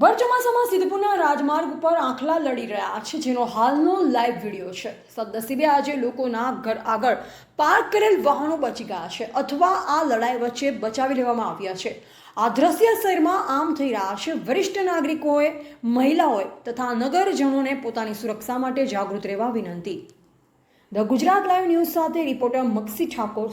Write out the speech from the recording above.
ભર ચોમાસામાં સિદ્ધપુરના રાજમાર્ગ ઉપર આંખલા લડી રહ્યા છે, જેનો હાલનો લાઈવ વીડિયો છે. સદનસીબે આજે લોકોના ઘર આગળ પાર્ક કરેલ વાહનો બચી ગયા છે અથવા આ લડાઈ વચ્ચે બચાવી લેવામાં આવ્યા છે. આ દ્રશ્ય શહેરમાં આમ થઈ રહ્યા છે. વરિષ્ઠ નાગરિકોએ, મહિલાઓએ તથા નગરજનોને પોતાની સુરક્ષા માટે જાગૃત રહેવા વિનંતી. ધ ગુજરાત લાઈવ ન્યૂઝ સાથે રિપોર્ટર મક્સી ઠાકોર.